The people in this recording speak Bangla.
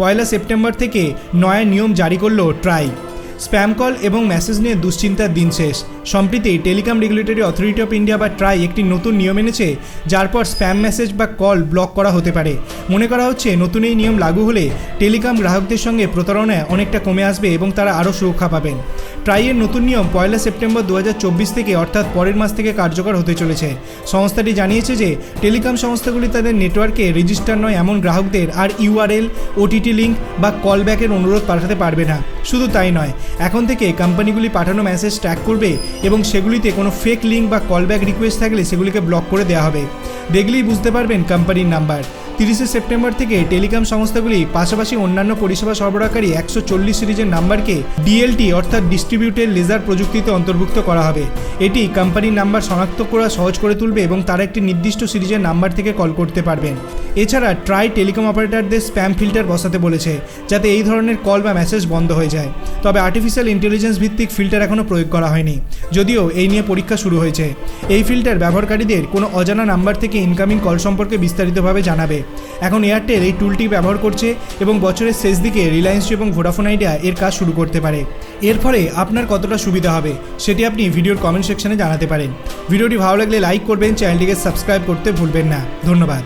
পয়লা সেপ্টেম্বর থেকে নয়া নিয়ম জারি করল ট্রাই। স্প্যাম কল এবং মেসেজ নিয়ে দুশ্চিন্তার দিন শেষ। সম্প্রতি telecom regulatory authority of India বা ট্রাই একটি নতুন নিয়ম এনেছে, যার পর স্প্যাম মেসেজ বা কল ব্লক করা হতে পারে। মনে করা হচ্ছে, নতুন এই নিয়ম লাগু হলে টেলিকম গ্রাহকদের সঙ্গে প্রতারণায় অনেকটা কমে আসবে এবং তারা আরও সুরক্ষা পাবেন। ট্রাইয়ের নতুন নিয়ম পয়লা সেপ্টেম্বর দু হাজার চব্বিশ থেকে অর্থাৎ পরের মাস থেকে কার্যকর হতে চলেছে। সংস্থাটি জানিয়েছে যে, টেলিকম সংস্থাগুলি তাদের নেটওয়ার্কে রেজিস্টার নয় এমন গ্রাহকদের আর ইউআরএল, ওটিটি লিঙ্ক বা কলব্যাকের অনুরোধ পাঠাতে পারবে না। শুধু তাই নয়, এখন থেকে কোম্পানিগুলি পাঠানো মেসেজ ট্র্যাক করবে এবং সেগুলিতে কোনো ফেক লিঙ্ক বা কলব্যাক রিকোয়েস্ট থাকলে সেগুলিকে ব্লক করে দেওয়া হবে। দেখলেই বুঝতে পারবেন কোম্পানির নাম্বার। তিরিশে সেপ্টেম্বর থেকে টেলিকম সংস্থাগুলি পাশাপাশি অন্যান্য পরিষেবা সরবরাহকারী একশো চল্লিশ সিরিজের নাম্বারকে ডিএলটি অর্থাৎ ডিস্ট্রিবিউটেড লেজার প্রযুক্তিতে অন্তর্ভুক্ত করা হবে। এটি কোম্পানির নাম্বার শনাক্ত করা সহজ করে তুলবে এবং তারা একটি নির্দিষ্ট সিরিজের নাম্বার থেকে কল করতে পারবেন। এছাড়া ট্রাই টেলিকম অপারেটরদের স্প্যাম ফিল্টার বসাতে বলেছে, যাতে এই ধরনের কল বা মেসেজ বন্ধ হয়ে যায়। তবে আর্টিফিশিয়াল ইন্টেলিজেন্স ভিত্তিক ফিল্টার এখনও প্রয়োগ করা হয়নি। যদিও এই নিয়ে পরীক্ষা শুরু হয়েছে। এই ফিল্টার ব্যবহারকারীদের কোনো অজানা নাম্বার থেকে ইনকামিং কল সম্পর্কে বিস্তারিতভাবে জানাবে। এখন এয়ারটেল এই টুলটি ব্যবহার করছে এবং বছরের শেষ দিকে রিলায়েন্স এবং ভোডাফোন আইডিয়া এর কাজ শুরু করতে পারে। এর ফলে আপনার কতটা সুবিধা হবে, সেটি আপনি ভিডিওর কমেন্ট সেকশনে জানাতে পারেন। ভিডিওটি ভালো লাগলে লাইক করবেন, চ্যানেলটিকে সাবস্ক্রাইব করতে ভুলবেন না। ধন্যবাদ।